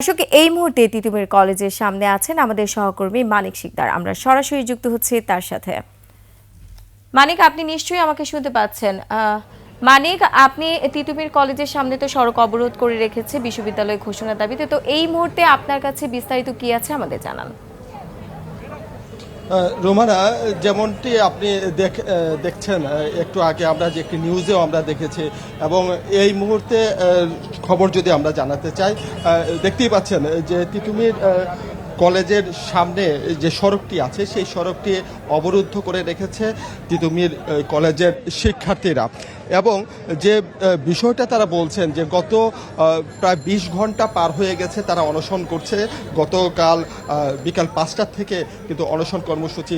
দর্শক, এই মুহূর্তে তিতুমির কলেজের সামনে আছেন আমাদের সহকর্মী মানিক শিকদার। আমরা সরাসরি যুক্ত হচ্ছি তার সাথে। মানিক, আপনি নিশ্চয়ই আমাকে শুনতে পাচ্ছেন। মানিক, আপনি তিতুমির কলেজের সামনে তো সড়ক অবরোধ করে রেখেছে বিশ্ববিদ্যালয় ঘোষণা দাবিতে। তো এই মুহূর্তে আপনার কাছে বিস্তারিত কি আছে আমাদের জানান। রোমানা, যেমনটি আপনি দেখ- দেখছেন একটু আগে আমরা যে একটি নিউজেও আমরা দেখেছি, এবং এই মুহূর্তে খবর যদি আমরা জানাতে চাই দেখতেই পাচ্ছেন যে তিতুমির কলেজের সামনে যে সড়কটি আছে, সেই সড়কটি অবরুদ্ধ করে রেখেছে তিতুমির কলেজের শিক্ষার্থীরা। এবং যে বিষয়টা তারা বলছেন যে, গত প্রায় বিশ ঘণ্টা পার হয়ে গেছে তারা অনশন করছে। গতকাল বিকাল পাঁচটার থেকে কিন্তু অনশন কর্মসূচি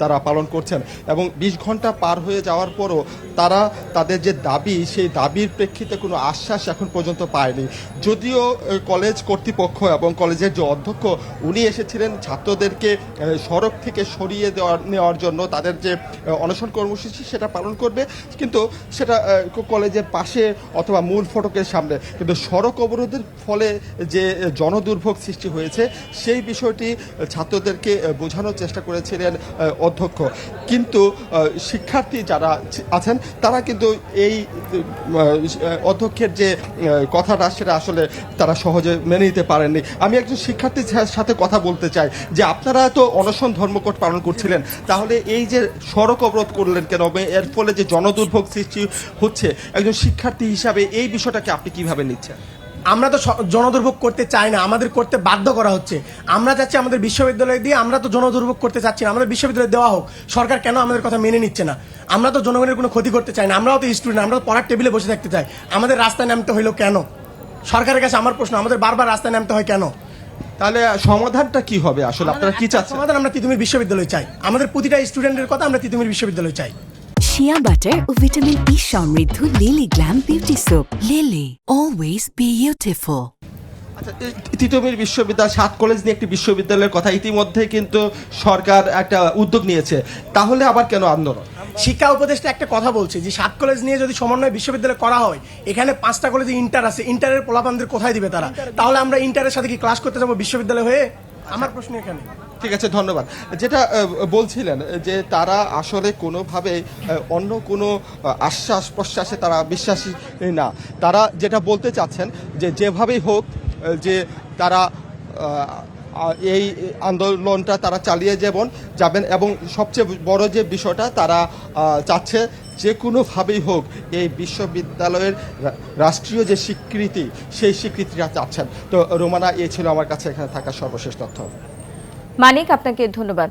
তারা পালন করছেন। এবং বিশ ঘণ্টা পার হয়ে যাওয়ার পরও তারা তাদের যে দাবি, সেই দাবির প্রেক্ষিতে কোনো আশ্বাস এখন পর্যন্ত পায়নি। যদিও কলেজ কর্তৃপক্ষ এবং কলেজের যে অধ্যক্ষ উনি এসেছিলেন ছাত্রদেরকে সড়ক থেকে সরিয়ে দেওয়ার, নেওয়ার জন্য। তাদের যে অনশন কর্মসূচি, সেটা পালন করবে। কিন্তু সেটা কলেজের পাশে অথবা মূল ফটকের সামনে। কিন্তু সড়ক অবরোধের ফলে যে জনদুর্ভোগ সৃষ্টি হয়েছে, সেই বিষয়টি ছাত্রদেরকে বোঝানোর চেষ্টা করেছিলেন অধ্যক্ষ। কিন্তু শিক্ষার্থী যারা আছেন, তারা কিন্তু এই অধ্যক্ষের যে কথাটা, সেটা আসলে তারা সহজে মেনে নিতে পারেননি। আমি একজন শিক্ষার্থীর সাথে কথা বলতে চাই, যে আপনারা তো অনশন ধর্মঘট পালন করছিলেন, তাহলে এই যে সড়ক অবরোধ করলেন কেন? এর ফলে যে জনদুর্ভোগ সৃষ্টি হচ্ছে, একজন শিক্ষার্থী হিসাবে এই বিষয়টাকে আপনি কীভাবে নিচ্ছেন? আমরা তো জনদুর্ভোগ করতে চাই না, আমাদের করতে বাধ্য করা হচ্ছে। আমরা চাচ্ছি আমাদের বিশ্ববিদ্যালয় দিয়ে আমরা তো জনদুর্ভোগ করতে চাচ্ছি না, আমাদের বিশ্ববিদ্যালয় দেওয়া হোক, সরকার কেন আমাদের কথা মেনে নিচ্ছে না? আমরা তো জনগণের কোনো ক্ষতি করতে চাই না, আমরাও তো স্টুডেন্ট আমরা তো পড়ার টেবিলে বসে থাকতে চাই। আমাদের রাস্তায় নামতে হইল কেন? সরকারের কাছে আমার প্রশ্ন, আমাদের বারবার রাস্তায় নামতে হয় কেন? তাহলে সমাধানটা কি হবে আসলে? আপনারা কি চাচ্ছেন? সমাধান আমরা তিতুমির বিশ্ববিদ্যালয়ে চাই। আমাদের প্রতিটা স্টুডেন্টের কথা আমরা তিতুমির বিশ্ববিদ্যালয় চাই। শিয়া বাটার ও ভিটামিন ই সমৃদ্ধ Lily Glam beauty soap Lily always beautiful আচ্ছা, তিতুমির বিশ্ববিদ্যালয় সাত কলেজ নিয়ে একটি বিশ্ববিদ্যালয়ের কথা ইতিমধ্যে কিন্তু সরকার একটা উদ্যোগ নিয়েছে। তাহলে আবার কেন আন্দোলন? শিক্ষা উপদেষ্টা একটা কথা বলছে যে সাত কলেজ নিয়ে যদি সমন্বয় বিশ্ববিদ্যালয় করা হয় এখানে পাঁচটা কলেজে ইন্টার আছে। ইন্টারের পোলাপানদের কোথায় দিবে তারা? তাহলে আমরা ইন্টারের সাথে কি ক্লাস করতে যাব বিশ্ববিদ্যালয় হয়ে? আমার প্রশ্ন এখানে। ঠিক আছে ধন্যবাদ। যেটা বলছিলেন যে তারা আসলে কোনোভাবে অন্য কোনো আশ্বাস প্রশ্বাসে তারা বিশ্বাসী না। তারা যেটা বলতে চাচ্ছেন যে যেভাবেই হোক যে তারা এই আন্দোলনটা তারা চালিয়ে যাবেন যাবেন এবং সবচেয়ে বড় যে বিষয়টা তারা চাচ্ছে যে কোনোভাবেই হোক এই বিশ্ববিদ্যালয়ের রাষ্ট্রীয় যে স্বীকৃতি, সেই স্বীকৃতিটা চাচ্ছেন। তো রোমানা এ ছিল আমার কাছে এখানে থাকা সর্বশেষ তথ্য। মানিক, আপনাকে ধন্যবাদ।